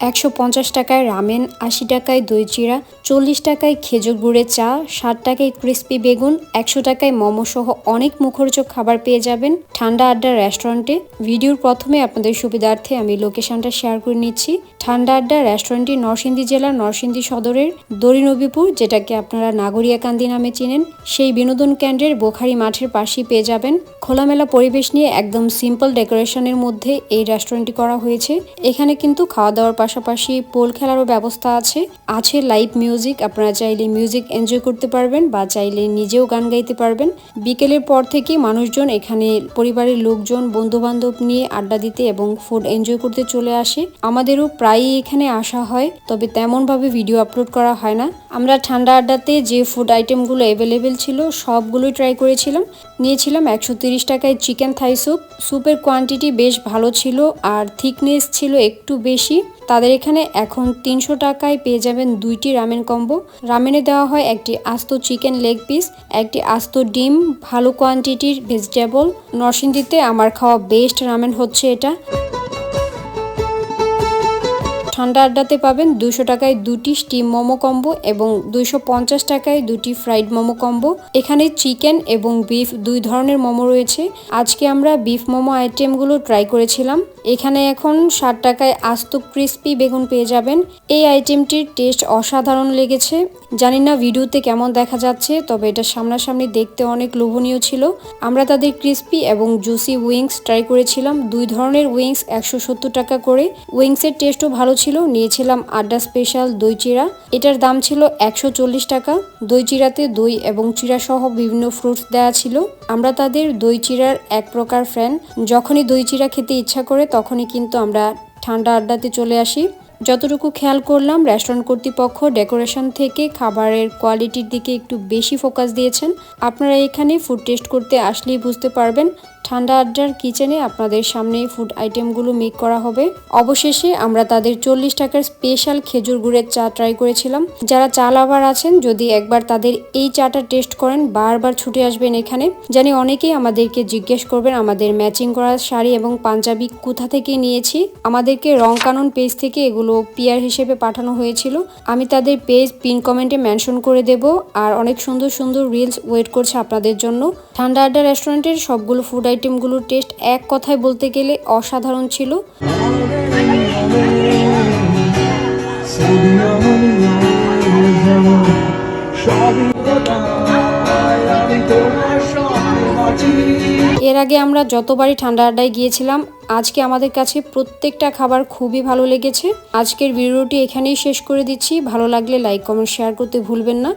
একশো পঞ্চাশ টাকায় রামেন, আশি টাকায় দই চিরা চল্লিশ টাকায় খেজুর গুড়ের চা, ষাট টাকায় ক্রিস্পি বেগুন, একশো টাকায় মোমো সহ অনেক মুখরোচক খাবার পেয়ে যাবেন ঠান্ডা আড্ডা রেস্টুরেন্টে। ভিডিওর প্রথমে আপনাদের সুবিধার্থে আমি লোকেশনটা শেয়ার করে নিচ্ছি। ঠান্ডা আড্ডা রেস্টুরেন্টটি নরসিংদী জেলার নরসিংদী সদরের দরিনবীপুর যেটাকে আপনারা নাগরিয়াকান্দি নামে চিনেন। সেই বিনোদন কেন্দ্রের বোখারি মাঠের পাশেই পেয়ে যাবেন। খোলামেলা পরিবেশ নিয়ে একদম সিম্পল ডেকোরেশনের মধ্যে এই রেস্টুরেন্টটি করা হয়েছে। এখানে কিন্তু খাওয়া দাওয়ার পাশাপাশি পোল খেলারও ব্যবস্থা আছে। আছে লাইভ মিউজিক আপনারা চাইলে মিউজিক এনজয় করতে পারবেন বা চাইলে নিজেও গান গাইতে পারবেন। বিকেলের পর থেকে মানুষজন এখানে পরিবারের লোকজন বন্ধু বান্ধব নিয়ে আড্ডা দিতে এবং ফুড এনজয় করতে চলে আসে। আমাদেরও প্রায়ই এখানে আসা হয়, তবে তেমনভাবে ভিডিও আপলোড করা হয় না। আমরা ঠান্ডা আড্ডাতে যে ফুড আইটেমগুলো অ্যাভেলেবেল ছিল, সবগুলোই ট্রাই করেছিলাম। নিয়েছিলাম একশো টাকায় চিকেন থাই স্যুপ স্যুপের কোয়ান্টিটি বেশ ভালো ছিল, আর থিকনেস ছিল একটু বেশি। তাদের এখানে এখন তিনশো টাকায় পেয়ে যাবেন দুইটি রামেন কম্বো। রামেনে দেওয়া হয় একটি আস্ত চিকেন লেগ পিস, একটি আস্ত ডিম, ভালো কোয়ান্টিটির ভেজিটেবল। নরসিংদীতে আমার খাওয়া বেস্ট রামেন হচ্ছে এটা। ঠান্ডা আড্ডাতে পাবেন দুশো টাকায় দুটি স্টিম মোমো কম্বো এবং দুইশো পঞ্চাশ টাকায় দুটি ফ্রাইড মোমো কম্বো এখানে চিকেন এবং বিফ দুই ধরনের মোমো রয়েছে। আজকে আমরা বিফ মোমো আইটেমগুলো ট্রাই করেছিলাম। এখানে এখন ষাট টাকায় আস্ত ক্রিস্পি বেগুন পেয়ে যাবেন। এই আইটেমটির টেস্ট অসাধারণ লেগেছে। জানি না ভিডিওতে কেমন দেখা যাচ্ছে, তবে এটা সামনাসামনি দেখতে অনেক লোভনীয় ছিল। আমরা তাদের ক্রিস্পি এবং জুসি উইংস ট্রাই করেছিলাম। দুই ধরনের উইংস একশো সত্তর টাকা করে। উইংসের টেস্টও ভালো ছিল। নিয়েছিলাম আড্ডা স্পেশাল দই চিড়া। এটার দাম ছিল একশো চল্লিশ টাকা। দই চিড়াতে দই এবং চিড়া সহ বিভিন্ন ফ্রুটস দেওয়া ছিল। আমরা তাদের দই চিড়ার এক প্রকার ফ্যান যখনই দই চিড়া খেতে ইচ্ছা করে, তখনই কিন্তু আমরা ঠান্ডা আড্ডাতে চলে আসি। যতটুকু খেয়াল করলাম রেস্টুরেন্ট কর্তৃপক্ষ ডেকোরেশন থেকে খাবারের কোয়ালিটির দিকে একটু বেশি ফোকাস দিয়েছেন। আপনারা এখানে ফুড টেস্ট করতে আসলেই বুঝতে পারবেন ঠান্ডা আড্ডার কিচেনে আপনাদের সামনে ফুড আইটেমগুলো মেক করা হবে। অবশেষে আমরা তাদের চল্লিশ টাকার স্পেশাল খেজুর গুড়ের চা ট্রাই করেছিলাম। যারা চা লাভার আছেন, যদি একবার তাদের এই চাটা টেস্ট করেন, বারবার ছুটে আসবেন এখানে। জানি অনেকেই আমাদেরকে জিজ্ঞেস করবেন, আমাদের ম্যাচিং করা শাড়ি এবং পাঞ্জাবি কোথা থেকে নিয়েছি? আমাদেরকে রং কানুন পেজ থেকে এগুলো পিয়ার হিসেবে পাঠানো হয়েছিল। আমি তাদের পেজ পিন কমেন্টে মেনশন করে দেব। আর অনেক সুন্দর সুন্দর রিলস ওয়েট করছে আপনাদের জন্য। ঠান্ডা আড্ডা রেস্টুরেন্টের সবগুলো ফুড আইটেমগুলোর টেস্ট এক কথায় বলতে গেলে অসাধারণ ছিল। এর আগে আমরা যতবারই ঠান্ডা আড্ডায় গিয়েছিলাম, আজকে আমাদের কাছে প্রত্যেকটা খাবার খুবই ভালো লেগেছে। আজকের ভিডিওটি এখানেই শেষ করে দিচ্ছি। ভালো লাগলে লাইক, কমেন্ট, শেয়ার করতে ভুলবেন না।